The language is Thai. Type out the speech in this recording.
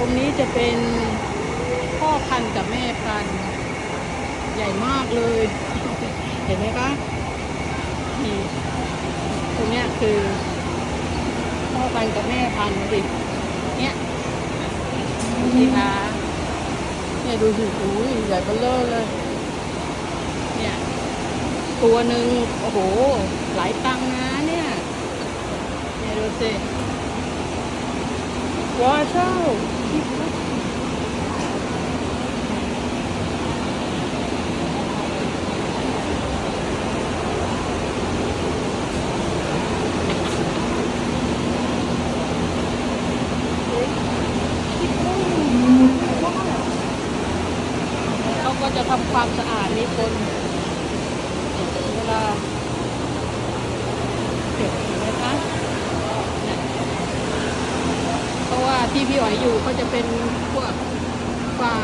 ตรงนี้จะเป็นพ่อพันธุ์กับแม่พันธุ์ใหญ่มากเลย เห็นไหมคะนี่ตรงเนี้ยคือพ่อพันธุ์กับแม่พันธุ์สิเนี่ยดูสิคะเนี่ยดูสิโอ้ยใหญ่เบ้อเร่อเลย เนี่ย ตัวหนึ่งโอ้โห หลายตังนะเนี่ยเนี่ยดูสิ ว้าวเจ้าเขาก็จะทำความสะอาดนี่คน ที่พี่อ๋อยอยู่ก็จะเป็นพวกป่า